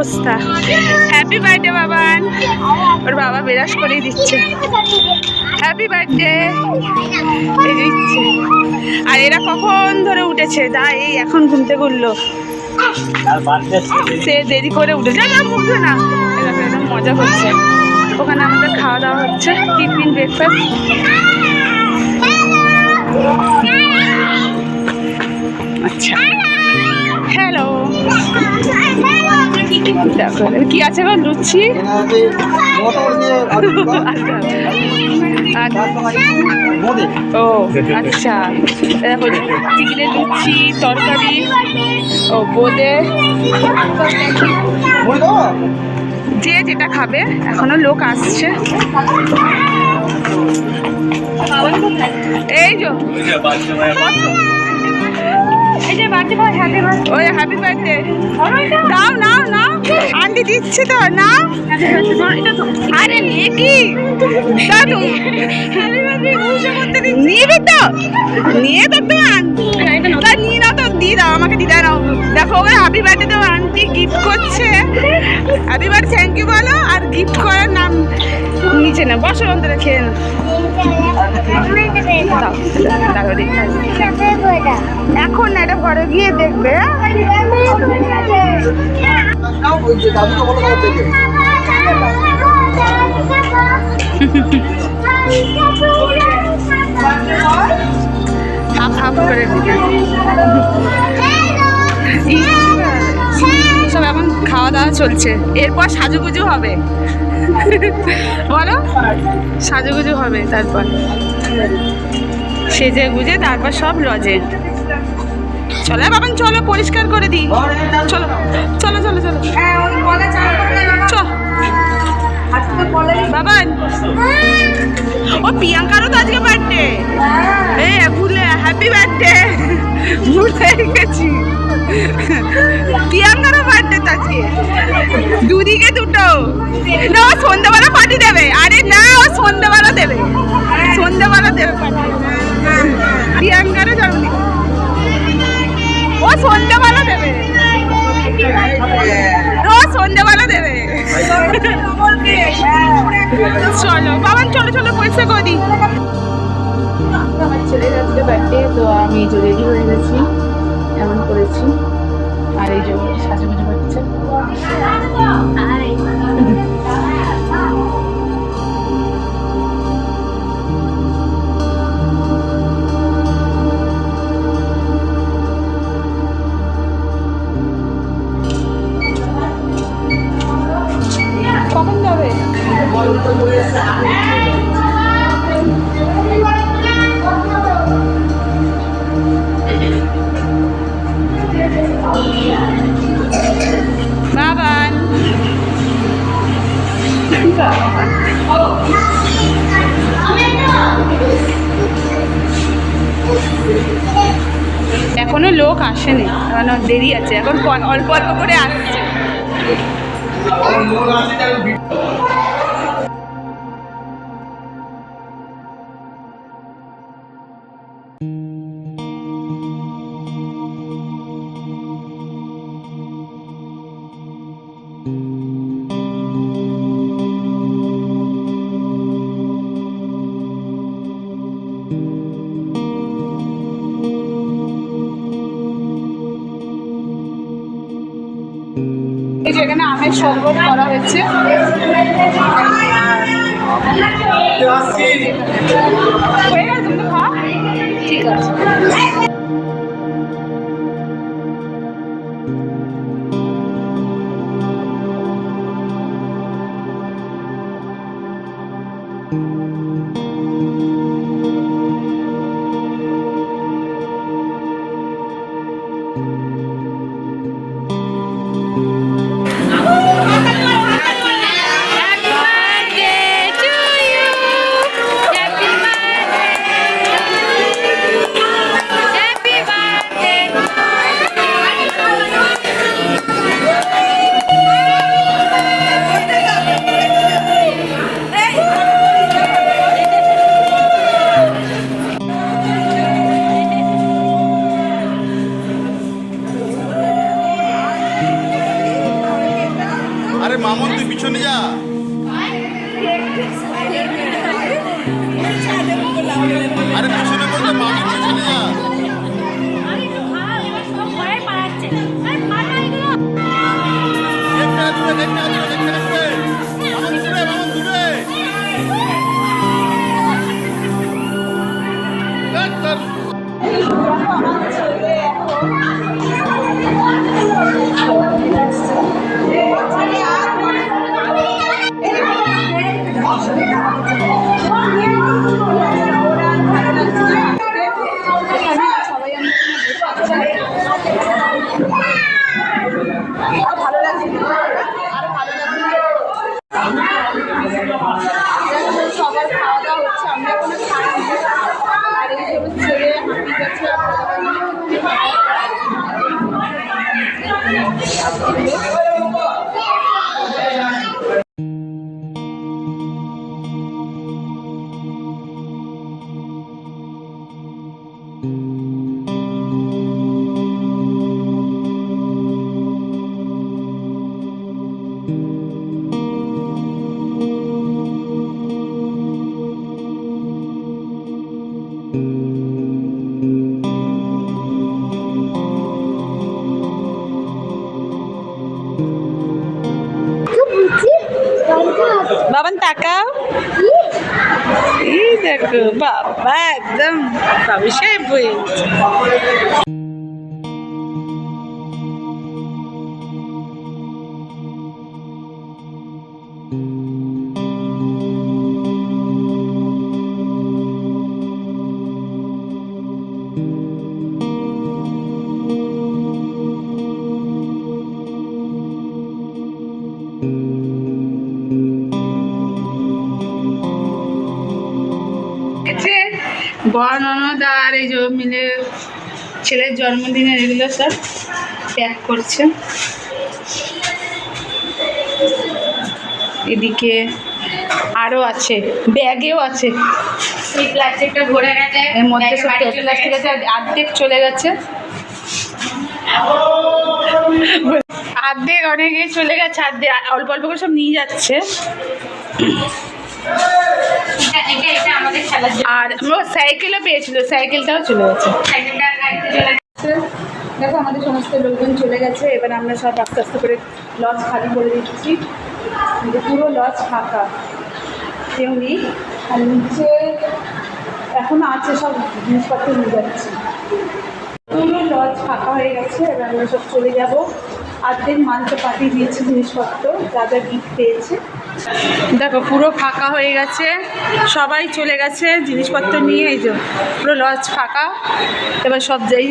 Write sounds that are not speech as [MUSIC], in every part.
অবস্থা। Happy birthday Baban. ওর বাবা বিরাস করেই দিচ্ছে। হ্যাপি বার্থডে দিচ্ছে। আর এরা কখন ধরে উঠেছে? দা এই এখন ঘুম থেকে সে দেরি করে উঠেছে না উঠবে না। একদম মজা করছে। ওখানে আমাদের খাওয়া দাওয়া হচ্ছে। টিফিন ব্রেকফাস্ট আচ্ছা। হ্যালো দেখো কি আছে গো লুচি? আচ্ছা। ও আচ্ছা। দেখো চিকেনের লুচি, তরকারি, ও, বোদে। যে যেটা খাবে, এখনও লোক আসছে। এই যো এই যে বার্থডে বয় হ্যাপি বার্থডে ওই হ্যাপি বার্থডে নাও নাও নাও। আন্টি দিচ্ছে তো নাও। আরে নিয়ে কি দাও তুমি নিয়ে তো নিয়ে তো তুমি তা নিয়ে নাও তো দিয়ে দাও আমাকে দিয়ে দাও। দেখো ওখানে হ্যাপি বার্থডে তো আন্টি গিফট করছে। হ্যাপি বার্থডে থ্যাংক ইউ বলো আর গিফট করার নাম নিচে না, বসো অন্তরে খেয়ে আসি। এখন না, এটা ঘরে গিয়ে দেখবে। সব এখন খাওয়া দাওয়া চলছে। এরপর সাজুগুজু হবে। বলো, সাজুগুজু হবে তারপর। সেজে গুজে তারপর সব লজে। চলো বাবান চলো, পরিষ্কার করে দিই। চলো চলো চলো চলো। না, ও সন্ধ্যাবেলা পার্টি দেবে। আরে না, ও সন্ধ্যাবেলা দেবে। সন্ধ্যাবেলা দেবে। প্রিয়াঙ্কারও জন্মদিন। ও সন্ধ্যাবেলা দেবে। ও সন্ধ্যাবেলা দেবে। চলো, বাবান, চলো চলো পয়সা করে আমার ছেলের আজকে বার্থডে তো আমি রেডি হয়ে গেছি। এমন করেছি। আর এই যে সাজুগুজু হচ্ছে [LAUGHS] এখনও লোক আসেনি এখনও দেরি আছে এখন অল্প অল্প করে আসছে। এই যে আমের শরবত করা হয়েছে। ঠিক গেছে তুমি তুই আছে যা। আরে পিছনে বলতে মামির পিছনে যা। দেখতে আসবে দেখো বাবা একদম বাবু সাহেব হয়েছে গেছে মিলে ছেলের জন্মদিনের এগুলো সব প্যাক করছে। এদিকে আরও আছে ব্যাগেও আছে। এই প্লাস্টিকটা ভরে গেছে এর মধ্যে সব চলে প্লাস্টিক আছে অর্ধেক চলে গেছে। অর্ধেক অনেকে চলে গেছে অর্ধেক অল্প অল্প করে সব নিয়ে যাচ্ছে। আর ও সাইকেলও পেয়েছিল, সাইকেলটাও চলে গেছে। দেখো, আমাদের সমস্ত লোকজন চলে গেছে, এবার আমরা সব আস্তে আস্তে করে লজ খালি করে দিচ্ছি। পুরো লজ ফাঁকা। কেউ নেই। আর নিচে এখনও আছে সব জিনিসপত্র নিয়ে যাচ্ছি। পুরো লজ ফাঁকা হয়ে গেছে, এবার আমরা সব চলে যাব। আর্ধেক মালটা পাঠিয়ে দিয়েছে জিনিসপত্র, যা যা গিফট পেয়েছে। দেখো, পুরো ফাঁকা হয়ে গেছে। সবাই চলে গেছে জিনিসপত্র নিয়ে, এই যে পুরো লজ ফাঁকা। এবার সব যাই,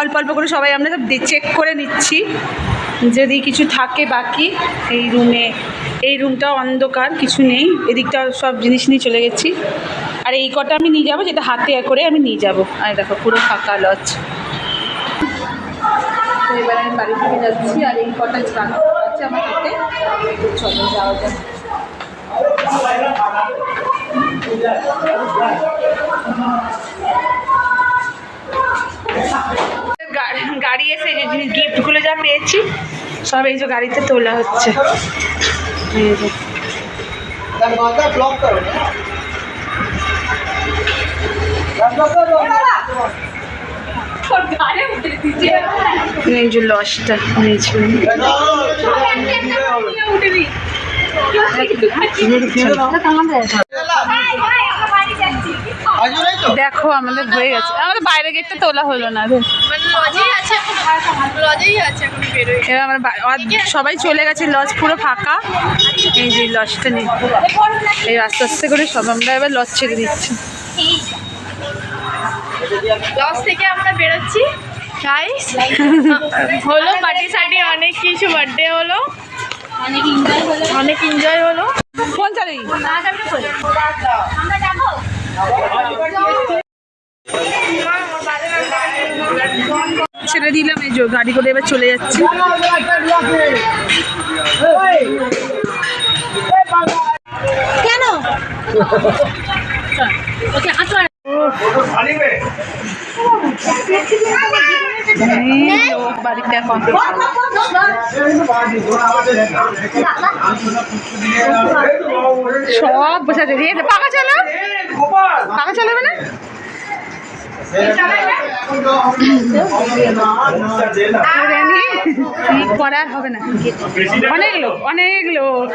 অল্প অল্প করে সবাই আমরা সব চেক করে নিচ্ছি। যদি কিছু থাকে বাকি, এই রুমে, এই রুমটা অন্ধকার, কিছু নেই। এদিকটা সব জিনিস নিয়ে চলে গেছি। আর এই কটা আমি নিয়ে যাব, যেটা হাতে করে আমি নিয়ে যাব। আর দেখো, পুরো ফাঁকা লজ। তো বাড়ি থেকে যাচ্ছি আর এই কটা আছে আমার হাতে। চলো যাওয়া যাক। গাড়ি এসে এই যে জিনিস গিফটগুলো যা পেয়েছি সব এই যে গাড়িতে তোলা হচ্ছে। উঠে দিচ্ছে দেখো, আমাদের হয়ে গেছে। আমাদের বাইরে গেটটা তোলা হলো না রে। এবার সবাই চলে গেছে, লজ পুরো ফাঁকা। এই যে লজটা নেই এই আস্তে আস্তে করে সব আমরা এবার লজ ছেড়ে দিচ্ছি। লজ থেকে আমরা বেরোচ্ছি। গাইস হলো পার্টি সার্টি অনেক কিছু বার্থডে হলো। অনেক এনজয় হলো। অনেক এনজয় হলো ফোন চালাই আমরা যাব? ছেড়ে দিলাম এই যে গাড়ি করে এবার চলে যাচ্ছি। কেন? এখন সব বসে আছে। পাকা চালা পাকা চালাবে না? করার হবে না। অনেক লোক অনেক লোক।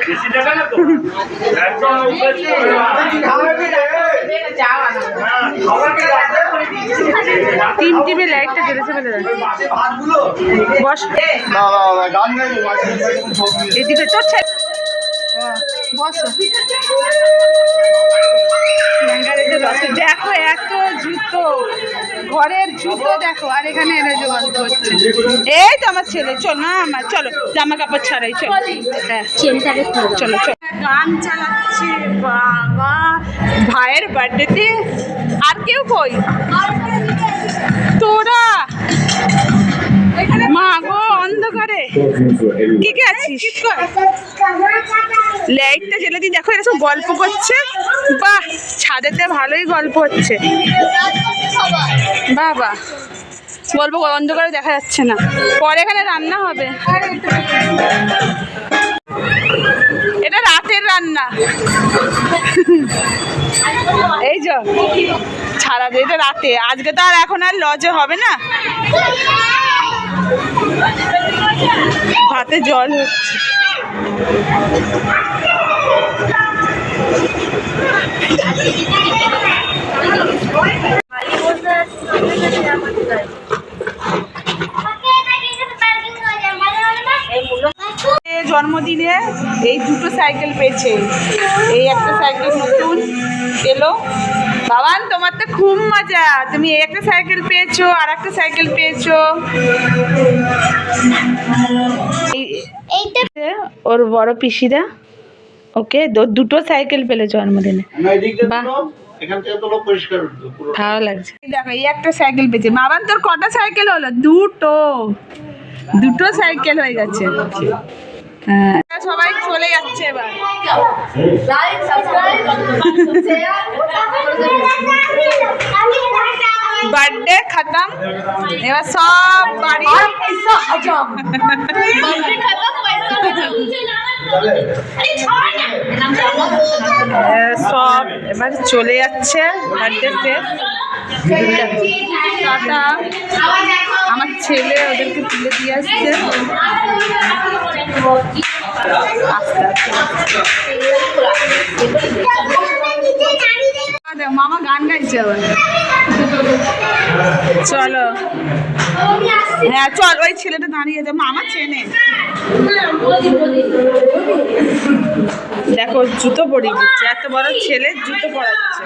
তিন টিভি লাইটটা জ্বলেছে বলে বস। এদিকে ছেলে বসো। ঘরের জুতো দেখো, আর এখানে এনে জোগান করছে এই তো আমার ছেলে, চল না আমার চলো, জামা কাপড় ছাড়াই, চলো। হ্যাঁ চলো চলো। গান চালাচ্ছে বাবা, ভাইয়ের বার্থডেতে আর কেউ কই? তোরা? মা গো, অন্ধকারে। কে কে আছিস? লাইটটা জ্বেলে দিই। দেখো এরা সব গল্প করছে। বাহ ছাদেতে ভালোই গল্প হচ্ছে। বাবা গল্প কর, অন্ধকারে দেখা যাচ্ছে না। পরে এখানে রান্না হবে। এটা রাতের রান্না। এই যে ছাড়া এটা রাতে। আজকে তো আর এখন আর লজে হবে না। ভাতে জল হচ্ছে। জন্মদিনে এই দুটো সাইকেল পেয়েছে। এই একটা সাইকেল নতুন এলো। বাবান, তোমার তো খুব মজা। তুমি এই একটা সাইকেল পেয়েছ, আর একটা সাইকেল পেয়েছ। ওর বড় পিসিরা ওকে দুটো সাইকেল পেলে জন্মদিনে বাহ। এখান থেকে তো লোক পরিষ্কার উঠতো পুরো ভালো লাগছে দেখো এই একটা সাইকেল পেয়েছে মাবান তোর কটা সাইকেল হলো দুটো দুটো সাইকেল হয়ে গেছে হ্যাঁ সবাই চলে যাচ্ছে এবার বার্থডে খাতাম এবার সব বাড়ি সব এবার চলে যাচ্ছে বার্থডে শেষ টাটা আমার ছেলে ওদেরকে তুলে দিয়ে আসছে আস্তে আস্তে দেখো, মামা গান গাইছে আবার। চলো। হ্যাঁ চল ওই ছেলেটা দাঁড়িয়ে আছে। মামা চেনে। দেখো জুতো পরিয়ে দিচ্ছে। এত বড় ছেলে জুতো পরাচ্ছে।